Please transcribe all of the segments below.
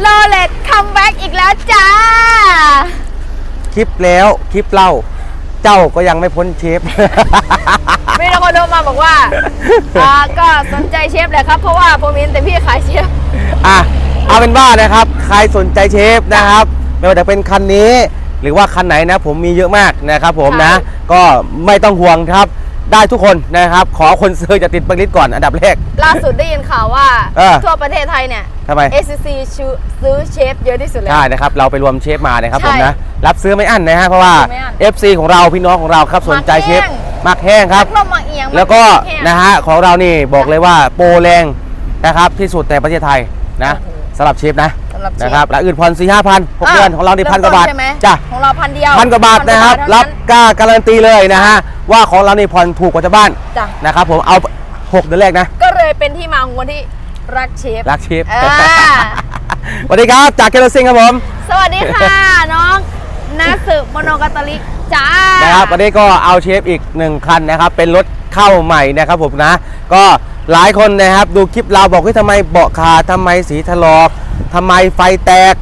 โรเลตคัมแบ็กอีกแล้วจ้า คลิปแล้วคลิปเล่า เจ้าก็ยังไม่พ้นเชฟ มีคนโทรมาบอกว่าอ่า ก็สนใจเชฟแหละครับ เพราะว่าผมเห็นแต่พี่ขายเชฟ อะเอาเป็นว่านะครับ ใครสนใจเชฟนะครับไม่ว่าจะเป็นคันนี้ หรือว่าคันไหนนะ ผมมีเยอะมากนะครับผมนะใช่ก็ไม่ต้องห่วงครับ ได้ทุกคนนะครับ ขอคนซื้อจะติดบังลิสต์ก่อนอันดับแรก ล่าสุดได้ยินข่าวว่า เออ ทั่วประเทศไทยเนี่ย ทำไม ACC ซื้อเชฟเยอะที่สุดเลยใช่นะครับ เราไปรวมเชฟมานะครับใช่ผมนะ รับซื้อไม่อั้นนะฮะเพราะว่า ไม่อั้น FC ของเราพี่น้องของเราครับสนใจเชฟหมักแห้งมักแห้งครับ ลมมาเอียงแล้วก็แห้ง นะฮะของเรานี่บอกเลยว่าโปรแรงนะครับที่สุดในประเทศไทยนะโอ้โหสำหรับเชฟนะสำหรับเชฟ นะครับแล้วอื่นผ่อนสี่ห้าพันหกเดือนของเรานี่พันกว่าบาทเริ่มต้นใช่ไหมจ้ะของเราพันเดียวพันกว่าบาทนะครับพันกว่ารับเท่านั้นกล้าการันตีเลยนะฮะ ว่าของเรานี่ผ่อนถูกกว่าชาวบ้านจ้ะ นะครับผมเอาหกเดือนแรกนะ ก็เลยเป็นที่มาของคนที่รักเชฟ รักเชฟอ่า สวัสดีครับ จากเคโรซิงครับผมสวัสดีค่ะ น้องนาสึโมโนกาตาลิจ้านะครับวันนี้ก็เอาเชฟอีกหนึ่งคันนะครับ เป็นรถเข้าใหม่นะครับผมนะ ก็หลายคนนะครับดูคลิปเราบอกว่าทำไมเบาะขาดทำไมสีถลอกทำไมไฟแตก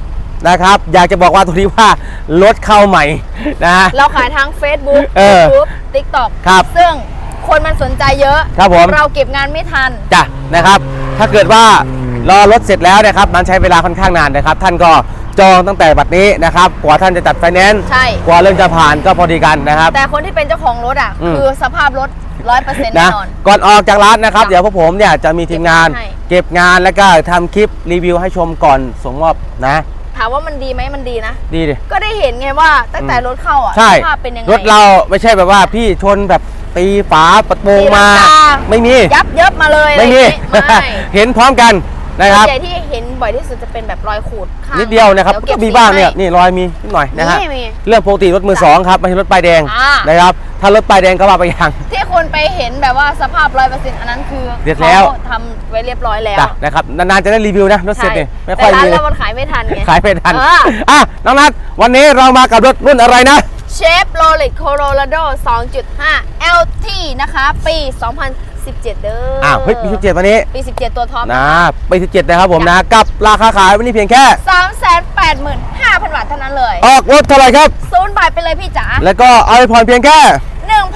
นะครับ อยากจะบอกว่าตัวนี้ว่ารถเข้าใหม่นะฮะเราขายทั้ง Facebook เออ YouTube TikTok ครับซึ่งคนมันสนใจเยอะครับผม เราเก็บงานไม่ทัน จ้ะนะครับ ถ้าเกิดว่ารอรถเสร็จแล้วนะครับ มันใช้เวลาค่อนข้างนานนะครับ ท่านก็จองตั้งแต่บัดนี้นะครับ กว่าท่านจะจัดไฟแนนซ์ใช่ กว่าเรื่องจะผ่านก็พอดีกันนะครับ แต่คนที่เป็นเจ้าของรถอะ อืม คือสภาพรถร้อยเปอร์เซ็นต์นะแน่นอน ก่อนออกจากร้านนะครับ จ้ะเดี๋ยวพวกผมเนี่ยจะมีทีมงาน ให้ เก็บงานแล้วก็ทำคลิปรีวิวให้ชมก่อนส่งมอบนะถามว่ามันดีไหมมันดีนะ ดีดิ ก็ได้เห็นไงว่าตั้งแต่รถเข้าอะใช่ สภาพเป็นยังไงรถเราไม่ใช่แบบว่าพี่ชนแบบตีฝาประตูตีลังมากา ไม่มี ยับเยิบมาเลยอะไรไม่มี อย่างงี้ไม่ เห็นพร้อมกัน นะครับส่วนใหญ่ที่เห็นบ่อยที่สุดจะเป็นแบบรอยขูดข้างนิดเดียวนะครับเก็ก็บมีบ้างเนี่ยสีให้นี่รอยมีนิดหน่อยนะฮะมีมีเรื่องปกติรถมือสองครับไม่ใช่รถป้ายแดงอ่านนะครับถ้ารถป้ายแดงก็ว่าไปอย่าง ที่คนไปเห็นแบบว่าสภาพร้อยเปอร์เซ็นต์อันนั้นคือเรียบแล้ว ขาทำไว้เรียบร้อยแล้วจ้ะนะครับนานๆจะได้รีวิวนะรถเสร็จเนี่ยไม่ค่อยแต่ร้านมีเรามันขายไม่ทันไง ขายไม่ทันเออ อะน้องนัทวันนี้เรามากับรถรุ่นอะไรนะ เชฟโรเลตโคโรราโด 2.5 LT นะคะ ปี 2017 เด้ออ้าวเฮ้ยปีที่เจ็ดวันนี้ปี 17 ตัวท็อปนะปีที่เจ็ดนะครับผมนะกับราคาขายวันนี้เพียงแค่ 385,000 บาทเท่านั้นเลยออกรถเท่าไหร่ครับ ศูนย์บาทไปเลยพี่จ๋า แล้วก็เอาไปผ่อนเพียงแค่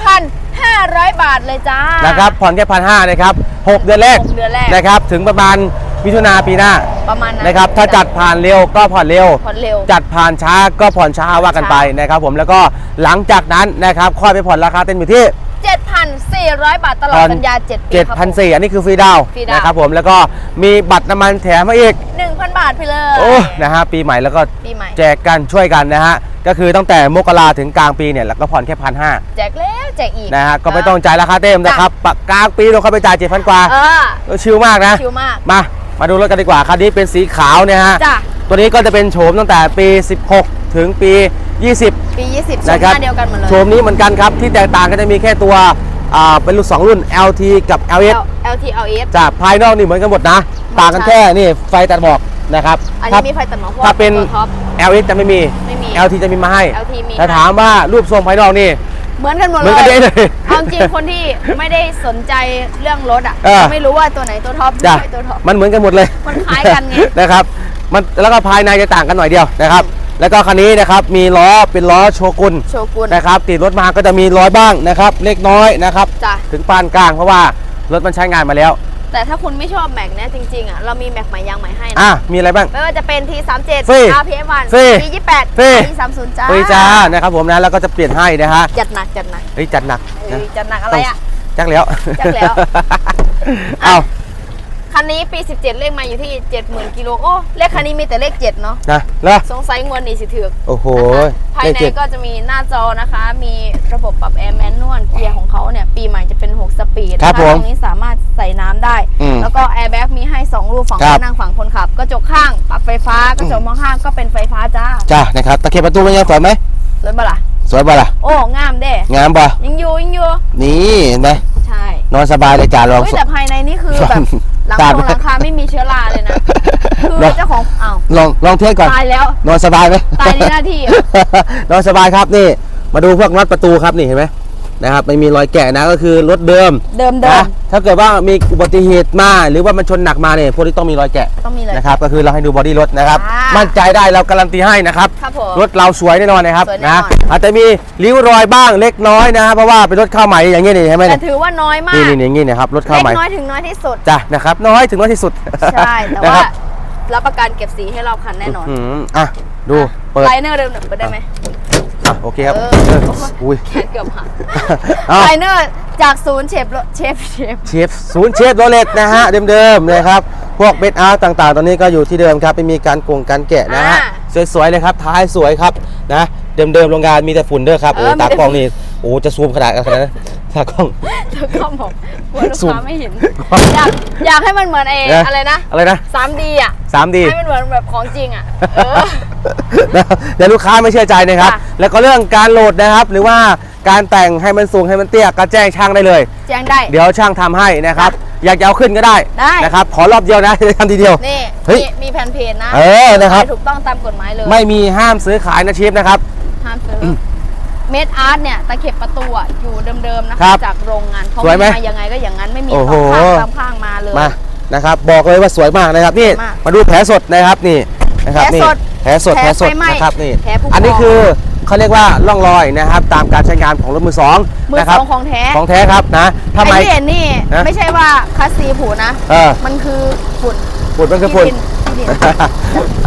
1,500 บาทเลยจ้านะ ครับผ่อนแค่พันห้านะครับหกเดือนแรกหกเดือนแรก นะครับถึงประมาณมิถุนาปีหน้าประมาณนั้นนะครับถ้าจัดผ่านเร็วก็ผ่อนเร็ว ผ่อนเร็ว จัดผ่านช้าก็ผ่อนช้าว่ากันไปนะครับผมแล้วก็หลังจากนั้นนะครับค่อยไปผ่อนราคาเต็มอยู่ที่ 7,400 บาทตลอดสัญญา7ปีครับผม 7,400อันนี้คือฟรีดาวน์ฟรีดาวน์ นะครับผมแล้วก็มีบัตรน้ำมันแถมมาอีก 1,000 บาทไปเลยโอ้นะฮะปีใหม่แล้วก็ปีใหม่ แจกกันช่วยกันนะฮะก็คือตั้งแต่มกราถึงกลางปีเนี่ยแล้วก็ผ่อนแค่พันห้าแจกแล้วแจกอีกนะฮะก็ไม่ต้องจ่ายราคาเต็มนะครับปะกลางปีเราเข้าไปจ่ายเจ็ดพันกว่าเออเออชิลมากนะ ชิวมาก มา มาดูรถกันดีกว่าคันนี้เป็นสีขาวเนี่ยฮะ จ้ะ ตัวนี้ก็จะเป็นโฉมตั้งแต่ปี 16 ถึงปี 20 ปี 20ชมนะครับหน้าเดียวกันหมดเลย โฉมนี้เหมือนกันครับ ที่แตกต่างก็จะมีแค่ตัวอ่าเป็นรุ่น2รุ่น LT กับ LS L LT LF จากภายนอกนี่เหมือนกันหมดนะ ต่างกันแค่นี่ไฟตัดหมอกนะครับอันถ้านี้มีไฟตัดหมอกพวกถ้าเป็น ตัวท็อป LS จะไม่มี ไม่มี LT จะมีมาให้ LT มีแต่ถามว่ารูปทรงภายนอกนี่ เหมือนกันหมดเหมืเลอนกันยเลยเอาจริงคนที่ไม่ได้สนใจเรื่องรถอะเออจะไม่รู้ว่าตัวไหนตัวท็อปจ้ะตัวไหนตัวท็อป มันเหมือนกันหมดเลยมันคล้ายกันไง นะครับ มันแล้วก็ภายในจะต่างกันหน่อยเดียวนะครับ แล้วก็คันนี้นะครับมีล้อเป็นล้อโชกุนโชกุนนะครับติดรถมาก็จะมีรอยบ้างนะครับเล็กน้อยนะครับจ้ะถึงปานกลางเพราะว่ารถมันใช้งานมาแล้ว แต่ถ้าคุณไม่ชอบแม็กเนี่ยจริงๆอะเรามีแม็กใหม่ยางใหม่ให้นะอะมีอะไรบ้าง ไม่ว่าจะเป็น T37 ฟรี RPF1 ฟรี T28 ฟรี T30 จ้าเฮ้ยจ้านะครับผมนะแล้วก็จะเปลี่ยนให้นะฮะจัดหนักจัดหนักเฮ้ยจัดหนักเฮ้นะยจัดหนักอะไรอะ จักแล้วจักแล้ว เอา คันนี้ปี 17 เลขมาอยู่ที่ 70,000กิโลโอ้เลขคันนี้มีแต่เลข 7 เนาะนะแล้วสงสัยงวดนี้สิถือกโอ้โหภายเลขในเจ็ดก็จะมีหน้าจอนะคะ มีระบบปรับแอร์แมนนวลเกียร์ของเขาเนี่ยปีใหม่จะเป็น 6 สปีดครันะบคะผมตรงนี้สามารถใส่น้ำได้ อืมแล้วก็แอร์แบ็กมีให้ 2 รูปฝั่งครัคบ นนั่งฝั่งคนขับกระจกข้างปรับไฟฟ้ากระจกมองข้างก็เป็นไฟฟ้าจ้าจ้านะครับตะเข็บประตูเป็นไงสวยไหมสวยปะล่ะสวยป่ะล่ะโอ้งามเด้งามป่ะยังอยู่ยังอยู่นี่เห็นไหมใช่นอนสบายเลยจ้าลองเฮ้ยสแต่ภายในนี่คือแบบหลั งสะอาดคไหมงหลังคาไม่มีเชื้อราเลยนะ คือเหรอเจ้าของอ้าวลองลองเทสก่อน ตายแล้ว นอนสบายไหมตายในหน้าที่อะนอนสบายครับนี่ มาดูพวกน็อตประตูครับนี่เห็นไหม นะครับไม่มีรอยแกะนะก็คือรถเดิมเดิมเดินะม ถ้าเกิดว่ามีอุบัติเหตุมาหรือว่ามันชนหนักมาเนี่ยพวกนี้ต้องมีรอยแกะต้องมีเลยนะครับก็คือเราให้ดูบอดี้รถนะครับอ่ามั่มั่นใจได้เราการันตีให้นะครับครับผมรถเราสวยแน่นอนนะครับสวยแน่นนะอน อาจจะมีริ้วรอยบ้างเล็กน้อยนะครับเพราะว่าเป็นรถเข้าใหม่อย่างเงี้ยนี่ใช่ไหมแต่เนี่ยถือว่าน้อยมากนี่นี่อย่างงี้เนะครับรถเข้าเล็กใหม่น้อยถึงน้อยที่สุด จ้ะนะครับน้อยถึงน้อยที่สุดใช่ แต่นะคว่ารับรับประกันเก็บสีให้รอบคันแน่นอนอืมอะดูเปิด ไลเนอร์เดิมเปิดได้ไหมอะ โอเคครับเออเอออุ้ยแขนเกือบหักเอาไลเนอร์จากศูนย์เชฟโลเชฟเชฟเชฟศูนย์เชฟโรเลตนะฮะเดิมๆนะครับ พวกเบสอาร์ต่างๆ ตอนนี้ก็อยู่ที่เดิมครับไม่มีการโกงการแกะนะฮะอ่สวยๆเลยครับท้ายสวยครับนะเดิมๆโรงงานมีแต่ฝุ่นเด้อครับเอโอ้อมีแต่ตากล้องนี่โอ้จะซูมขนาดขนาดนั้นตากล้องแล้วก็บอกกลัวลูกซูมค้าไม่เห็น อยากอยากให้มันเหมือนไอ้นะอะไรนะ อะไรนะ 3D อะสามดีให้มันเหมือนแบบของจริงอะเออเดี๋ยวลูกค้าไม่เชื่อใจนะครับค่ะแล้วก็เรื่องการโหลดนะครับ หรือว่าการแต่งให้มันสูงให้มันเตี้ยก็แจ้งช่างได้เลย แจ้งได้ เดี๋ยวช่างทำให้นะครับ อยากจะเอาขึ้นก็ได้ได้นะครับ ขอรอบเดียวนะจะทำทีเดียว นี่เฮ้ยมีมีแผ่นเพจนะ เออ นะครับ ถูกต้องตามกฎหมายเลย ไม่มีห้ามซื้อขายนะชิปนะครับ ห้ามซื้ออ เมดอาร์ตเนี่ยตะเข็บประตูอะอยู่เดิมๆนะครัคะบจากโรงงานเขาสวยไหมมายังไงก็อย่างนั้นไม่มีโอ้โหข้างตามข้างมาเลย มานะครับบอกเลยว่าสวยมากนะครับนี่สวยมากมาดูแผลสดนะครับนี่นะครับแผลนี่สดแผลสดแผแผลลสดไฟไหม้นะครับนี่แผลผู้อันนี้พองคือเขาเรียกว่าร่องรอยนะครับ ตามการใช้งานของรถมือสองมือนะคสรับองของแท้ของแท้ครับนะทำไม ไอ้ที่เห็นนี่ฮะไม่ใช่ว่าคัสซีผูนะ เออมันคือฝุ่นฝุ่นมันคือฝุ่น ที่ดินที่ดิน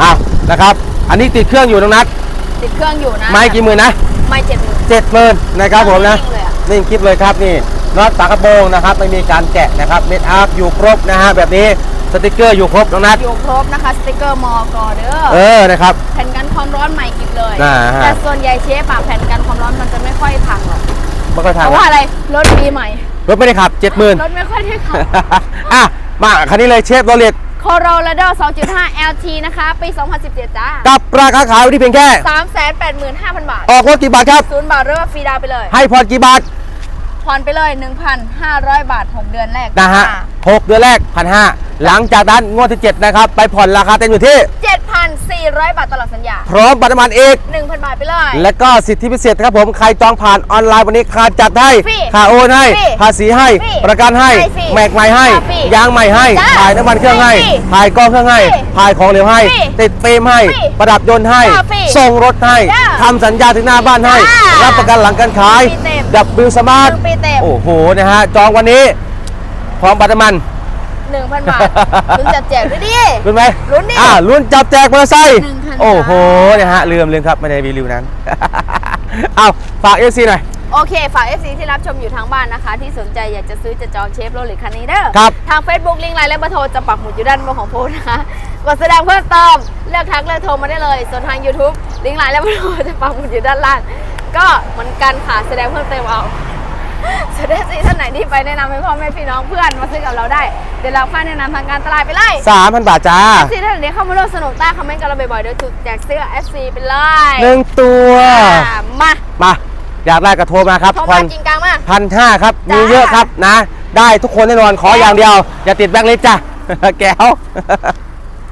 อ้าวนะครับ อันนี้ติดเครื่องอยู่ตรงนัดติดเครื่องอยู่นะไม่กี่หมื่นนะ ไม่เจ็ดหมื่น เจ็ดหมื่นนะครับผมนะนิ่งเลยอะนี่คลิปเลยครับนี่น็อตฝากระโปรงนะครับไม่มีการแกะนะครับเม็ดอาร์ฟอยู่ครบนะฮะแบบนี้สติกเกอร์อยู่ครบน้องนัดอยู่ครบนะคะสติกเกอร์มอกอเด้เอออนะครับแผ่นกันความร้อนใหม่กิบเลยอ่าฮะแต่ส่วนใหญ่เชฟอะแผ่นกันความร้อนมันจะไม่ค่อยพังหรอกไม่ค่อยเพทางราะว่าอะไรรถปีใหม่รถไม่ได้ขับเจ็ดหมื่นรถไม่ค่อยได้ขับอะมาคันนี้เลยเชฟโรเลต โคโรลาโด2.5 LT นะคะ ปี 2017 จ้า กับราคาขายวันที่เพียงแค่ 385,000 บาท ออกรถกี่บาทครับ ศูนย์บาทเรียกว่าฟรีดาวน์ไปเลย ให้ผ่อนกี่บาท ผ่อนไปเลย 1,500 บาท 6 เดือนแรกนะฮะหกเดือนแรกพันห้าหลังจากนั้นงวดที่เจ็ดนะครับ ไปผ่อนราคาเต็มอยู่ที่ 7,400 บาทตลอดสัญญา พร้อมบัตรน้ำมันเอก1,000 บาทไปเลย และก็สิทธิพิเศษครับผมใครจองผ่านออนไลน์วันนี้ค่าจัดให้ฟรีค่าโอนให้ฟรีภาษีให้ ฟรีประกันให้ให้ฟรีแม็กใหม่ให้ฟรียางใหม่ให้จ้าถ่ายน้ำมันเครื่องให้ฟรีถ่ายกล้องเครื่องให้ฟรีถ่ายของเหลวให้ ฟรีติดฟิล์มให้ ฟรีประดับยนต์ให้จ้าฟรีส่งรถให้จ้าทำสัญญาถึงหน้าบ้านให้ จ้ารับประกันหลังการขายฟรีเต็มดับบิลสมาร์ทหนึ่งปีเต็ม โอ้โหนะฮะจองวันนี้ พร้อมบัตรน้ำมัน 1,000 บาทคุณจัดแจกด้วยดิ ลุ้นไหมลุ้นดิอ่าลุ้นจับแจกมอเตอร์ไซค์หนึ่งคัน โอ้โหจ้าเนี่ยฮะลืมลืมครับไม่ได้รีวิวนั้น เอาฝากเอฟซีหน่อย โอเค ฝาก FC ที่รับชมอยู่ทางบ้านนะคะ ที่สนใจอยากจะซื้อจะจองเชฟโรเลตคันนี้เด้อครับ ทาง Facebook ลิงก์ไลน์และเบอร์โทรจะปักหมุดอยู่ด้านบนของโพสต์นะคะกดแสดงเพิ่มเติมเลือกทักเลือกโทรมาได้เลย ส่วนทาง YouTube ลิงก์ไลน์และเบอร์โทรจะปักหมุดอยู่ด้านล่าง ก็เหมือนกันค่ะแสดงเพิ่มเติมเอา ส่วนถ้าท่านไหนที่ไปแนะนำให้พ่อแม่พี่น้องเพื่อนมาซื้อกับเราได้ เดี๋ยวเราค่าแนะนำทางการตลาดไปเลยสามพันบาทจ้าที่ท่านไหนเข้ามาร่วมสนุกใต้คอมเมนต์กับเราบ่อยๆเดี๋ยวถูกแจกเสื้อ FC ไปเลยหนึ่งตัวอ่ามามา อยากได้ก็โทรมาครับโทรพัมานจริงกลางมาก พันห้าครับ จ้ามี มีเยอะครับนะ ได้ทุกคนแน่นอนขออย่างเดียว อย่าติดแบงค์ลิสต์จ้ะ แก้ว